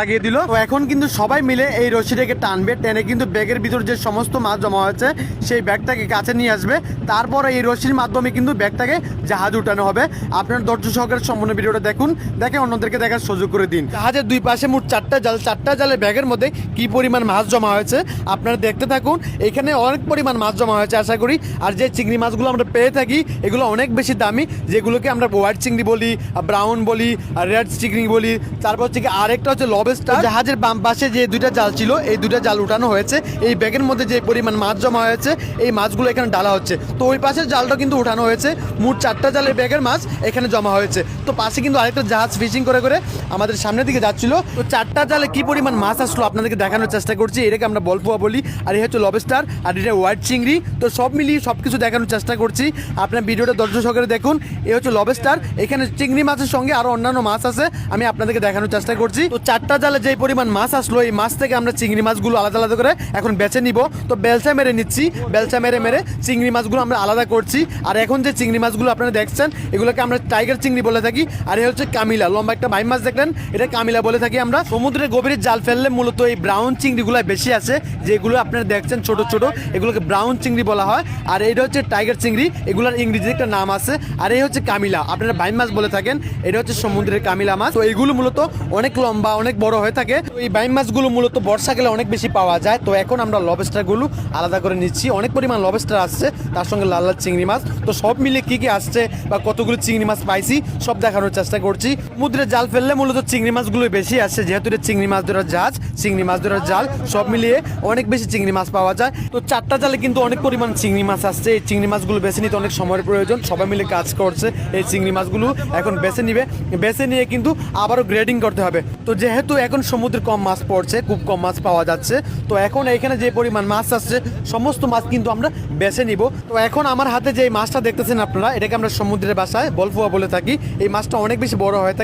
লাগিয়ে দিল। তো এখন কিন্তু সবাই মিলে এই রশিটাকে টানবে। টেনে কিন্তু ব্যাগের ভিতর যে সমস্ত মাছ জমা হয়েছে, সেই ব্যাগটাকে কাছে নিয়ে আসবে। তারপর এই রশির মাধ্যমে কিন্তু ব্যাগটাকে জাহাজ উঠানো হবে। আপনার ধৈর্য সহকারে সম্পূর্ণ ভিডিওটা দেখুন। দেখে অন্যদেরকে দেখার সুযোগ করে দিন। জাহাজের দুই পাশে মোট চারটা জাল, চারটা জালে ব্যাগের মধ্যে কি পরিমাণ মাছ জমা হয়েছে আপনারা দেখতে থাকুন। এখানে অনেক পরিমাণ মাছ জমা হয়েছে, আশা করি। আর যে চিংড়ি মাছগুলো আমরা পেয়ে থাকি, এগুলো অনেক বেশি দামি। যেগুলোকে আমরা হোয়াইট চিংড়ি বলি, ব্রাউন বলি রেড চিংড়ি বলি। তারপর হচ্ছে কি আরেকটা হচ্ছে লবেস্টার জাহাজের বাম পাশে যে দুইটা জাল ছিল, এই দুইটা জাল উঠানো হয়েছে। এই ব্যাগের মধ্যে যে পরিমাণ মাছ জমা হয়েছে, এই মাছগুলো এখানে ডালা হচ্ছে। তো ওই পাশের জালটা কিন্তু উঠানো হয়েছে। মোট চারটা জালের ব্যাগের মাছ এখানে জমা হয়েছে। তো পাশে কিন্তু আরেকটা জাহাজ ফিশিং করে করে আমাদের সামনের দিকে যাচ্ছিল। তো চারটা জালে কি পরিমাণ মাছ আসলো আপনাদেরকে দেখানোর চেষ্টা করছি। এটাকে আমরা বলপুয়া বলি, আর এই হচ্ছে লবেস্টার আর এটা হোয়াইট চিংড়ি। তো সব মিলিয়ে সব কিছু দেখানোর চেষ্টা করছি। আপনার ভিডিওটা দর্শক সহকারে দেখুন। এই হচ্ছে লবেস্টার এখানে চিংড়ি মাছের সঙ্গে আরও অন্যান্য মাছ আছে। আমি আপনাদেরকে দেখানোর চেষ্টা করছি। তো চারটা জালে যে পরিমাণ মাছ আসলো, এই মাছ থেকে আমরা চিংড়ি মাছগুলো আলাদা আলাদা করে এখন বেছে নিব। তো বেলচা মেরে নিচ্ছি, বেলচা মেরে মেরে চিংড়ি মাছগুলো আমরা আলাদা করছি। আর এখন যে চিংড়ি মাছগুলো আপনারা দেখছেন, এগুলোকে আমরা টাইগার চিংড়ি বলে থাকি, আর এই হচ্ছে কামিলা। লম্বা একটা ভাই মাছ দেখলেন, এটা কামিলা বলে থাকি আমরা। সমুদ্রের গভীরে জাল ফেললে মূলত এই ব্রাউন চিংড়িগুলো বেশি আছে যেগুলো আপনারা দেখছেন ছোট ছোট, এগুলোকে ব্রাউন চিংড়ি বলা হয়। আর এটা হচ্ছে টাইগার চিংড়ি, এগুলোর ইংরেজি একটা নাম আছে। আর এই হচ্ছে কামিলা, আপনারা বাইম মাছ বলে থাকেন, এটা হচ্ছে সমুদ্রের কামিলা মাছ। তো এইগুলো মূলত অনেক লম্বা, অনেক বড় হয়ে থাকে। তো এই বাইম মাছগুলো মূলত বর্ষাকালে অনেক বেশি পাওয়া যায়। তো এখন আমরা লবেস্টারগুলো আলাদা করে নিচ্ছি। অনেক পরিমাণ লবেস্টার আসছে, তার সঙ্গে লাল লাল চিংড়ি মাছ। তো সব মিলে কি কি আসছে বা কতগুলো চিংড়ি মাছ পাইছি, সব দেখানোর চেষ্টা করছি। সমুদ্রে জাল ফেললে মূলত চিংড়ি মাছগুলো বেশি আসছে যেহেতু এটা চিংড়ি মাছ ধরার জাহাজ, চিংড়ি মাছ ধরার জাল, সব মিলিয়ে অনেক বেশি চিংড়ি মাছ পাওয়া যায়। তো চারটা জালে কিন্তু অনেক পরিমাণ চিংড়ি মাছ আসছে। এই চিংড়ি মাছগুলো বেছে নিতে অনেক সময়ের প্রয়োজন। সবাই মিলে কাজ করছে এই চিংড়ি মাছগুলো এখন বেছে নিবে। বেছে নিয়ে কিন্তু আবারও গ্রেডিং করতে হবে। তো যেহেতু এখন সমুদ্রে কম মাছ পড়ছে, খুব কম মাছ পাওয়া যাচ্ছে। তো এখন এখানে যে পরিমাণ মাছ আসছে, সমস্ত মাছ কিন্তু আমরা বেছে নিব। তো এখন আমার হাতে যে মাছটা দেখতেছেন আপনারা, এটাকে আমরা সমুদ্রের বাসায়, বলফুয়া বলে থাকি, এই মাছটা অনেক বেশি বড় হয়ে থাকে।